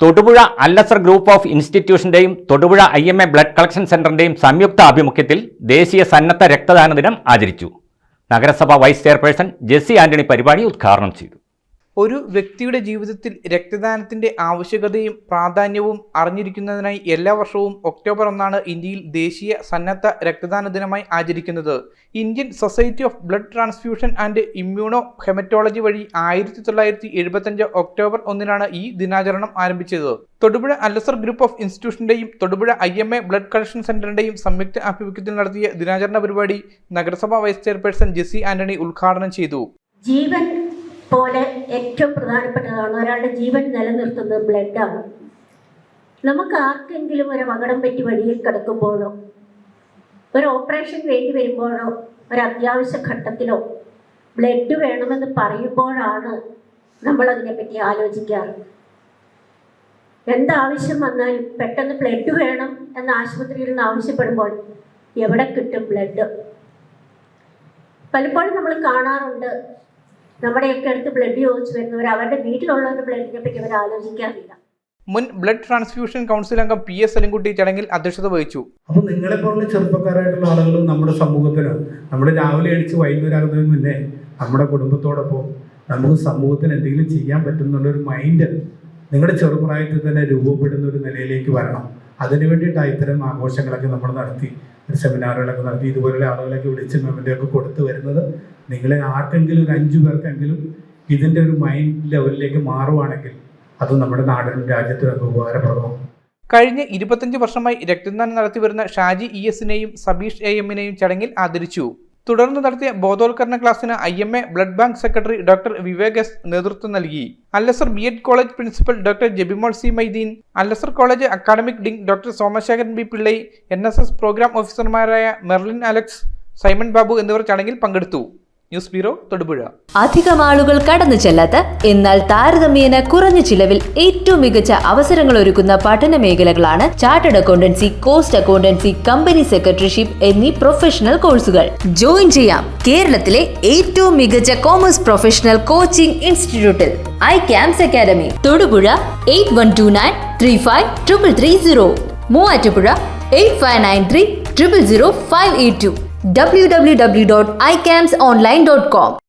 Thodupuzha അല്ലസർ group of ഇൻസ്റ്റിറ്റ്യൂഷന്റെയും Thodupuzha I M A blood collection സെന്ററിന്റെയും സംയുക്ത ആഭിമുഖ്യത്തിൽ ദേശീയ സന്നദ്ധ രക്തദാന ദിനം ആചരിച്ചു. നഗരസഭ വൈസ് ചെയർപേഴ്സൺ ജെസ്സി ആന്റണി പരിപാടി ഉദ്ഘാടനം ചെയ്തു. ഒരു വ്യക്തിയുടെ ജീവിതത്തിൽ രക്തദാനത്തിന്റെ ആവശ്യകതയും പ്രാധാന്യവും അറിഞ്ഞിരിക്കുന്നതിനായി എല്ലാ വർഷവും ഒക്ടോബർ ഒന്നാണ് ഇന്ത്യയിൽ ദേശീയ സന്നദ്ധ രക്തദാന ദിനമായി ആചരിക്കുന്നത്. Indian society of blood transfusion and immunohaematology വഴി ആയിരത്തി തൊള്ളായിരത്തി എഴുപത്തഞ്ച് ഒക്ടോബർ ഒന്നിനാണ് ഈ ദിനാചരണം ആരംഭിച്ചത്. Thodupuzha അല്ലസർ group of ഇൻസ്റ്റിറ്റ്യൂഷന്റെയും Thodupuzha I M A blood collection സെന്ററിന്റെയും സംയുക്ത ആഭിമുഖ്യത്തിൽ നടത്തിയ ദിനാചരണ പരിപാടി നഗരസഭാ വൈസ് ചെയർപേഴ്സൺ ജെസി ആന്റണി ഉദ്ഘാടനം ചെയ്തു. ജീവൻ പോലെ ഏറ്റവും പ്രധാനപ്പെട്ടതാണ് ഒരാളുടെ ജീവൻ നിലനിർത്തുന്നത് ബ്ലഡാണ്. നമുക്ക് ആർക്കെങ്കിലും ഒരു അപകടം പറ്റി വഴിയിൽ കിടക്കുമ്പോഴോ ഒരു ഓപ്പറേഷൻ വേണ്ടി വരുമ്പോഴോ ഒരു അത്യാവശ്യ ഘട്ടത്തിലോ ബ്ലഡ് വേണമെന്ന് പറയുമ്പോഴാണ് നമ്മൾ അതിനെപ്പറ്റി ആലോചിക്കാറ്. എന്താവശ്യം വന്നാലും പെട്ടെന്ന് ബ്ലഡ് വേണം എന്ന് ആശുപത്രിയിൽ നിന്ന് ആവശ്യപ്പെടുമ്പോൾ എവിടെ കിട്ടും ബ്ലഡ്? പലപ്പോഴും നമ്മൾ കാണാറുണ്ട് നമ്മുടെയൊക്കെ അടുത്ത് ബ്ലഡ് ചോദിച്ചു വരുന്നവർ അവരുടെ വീട്ടിലുള്ളവരുടെ ബ്ലഡിനെ പറ്റി അവർ ആലോചിക്കാറില്ല. മുൻ ബ്ലഡ് ട്രാൻസ്ഫ്യൂഷൻ കൗൺസിൽ അംഗം പി എസ് സലിൻകുട്ടി ചടങ്ങിൽ അധ്യക്ഷത വഹിച്ചു. അപ്പൊ നിങ്ങളെ പോലുള്ള ചെറുപ്പക്കാരായിട്ടുള്ള ആളുകളും നമ്മുടെ സമൂഹത്തിന് നമ്മൾ രാവിലെ അടിച്ച് വൈകുന്നേരം മുന്നേ നമ്മുടെ കുടുംബത്തോടൊപ്പം നമുക്ക് സമൂഹത്തിന് എന്തെങ്കിലും ചെയ്യാൻ പറ്റുന്നുള്ളൊരു മൈൻഡ് നിങ്ങളുടെ ചെറുപ്രായത്തിൽ തന്നെ രൂപപ്പെടുന്ന ഒരു നിലയിലേക്ക് വരണം. അതിനു വേണ്ടിയിട്ടാണ് ഇത്തരം ആഘോഷങ്ങളൊക്കെ നമ്മൾ നടത്തി ഒരു സെമിനാറുകളൊക്കെ നടത്തി ഇതുപോലുള്ള ആളുകളൊക്കെ വിളിച്ച് മെമ്മന്റെയൊക്കെ കൊടുത്തു വരുന്നത്. നിങ്ങളെ ആർക്കെങ്കിലും ഒരു അഞ്ചു പേർക്കെങ്കിലും ഇതിന്റെ ഒരു മൈൻഡ് ലെവലിലേക്ക് മാറുവാണെങ്കിൽ അത് നമ്മുടെ നാടിനും രാജ്യത്തിനൊക്കെ ഉപകാരപ്രദമാകും. കഴിഞ്ഞ ഇരുപത്തഞ്ച് വർഷമായി രക്തദാനം നടത്തിവരുന്ന ഷാജി ഇ എസിനെയും സബീഷ് എ എമ്മിനെയും ചടങ്ങിൽ ആദരിച്ചു. തുടർന്ന് നടത്തിയ ബോധവൽക്കരണ ക്ലാസ്സിന് I M A blood bank secretary doctor Vivek S നേതൃത്വം നൽകി. Al Azhar B Ed college principal doctor Jabimol C Maideen Al Azhar college academic dean doctor Somasekharan B Pillai N S S program ഓഫീസർമാരായ Merlin Alex Simon Babu എന്നിവർ ചടങ്ങിൽ പങ്കെടുത്തു. News bureau Thodupuzha. അധികം ആളുകൾ കടന്നു ചെല്ലാത്ത എന്നാൽ താരതമ്യേന കുറഞ്ഞ ചിലവിൽ ഏറ്റവും മികച്ച അവസരങ്ങൾ ഒരുക്കുന്ന പഠന മേഖലകളാണ് chartered accountancy cost accountancy company secretaryship എന്നീ പ്രൊഫഷണൽ കോഴ്സുകൾ ജോയിൻ ചെയ്യാം കേരളത്തിലെ ഏറ്റവും മികച്ച കോമേഴ്സ് പ്രൊഫഷണൽ കോച്ചിംഗ് ഇൻസ്റ്റിറ്റ്യൂട്ടിൽ I CAMS academy Thodupuzha eight one two nine three five triple three zero Muvattupuzha eight five nine three triple zero five eight two www.icamsonline.com.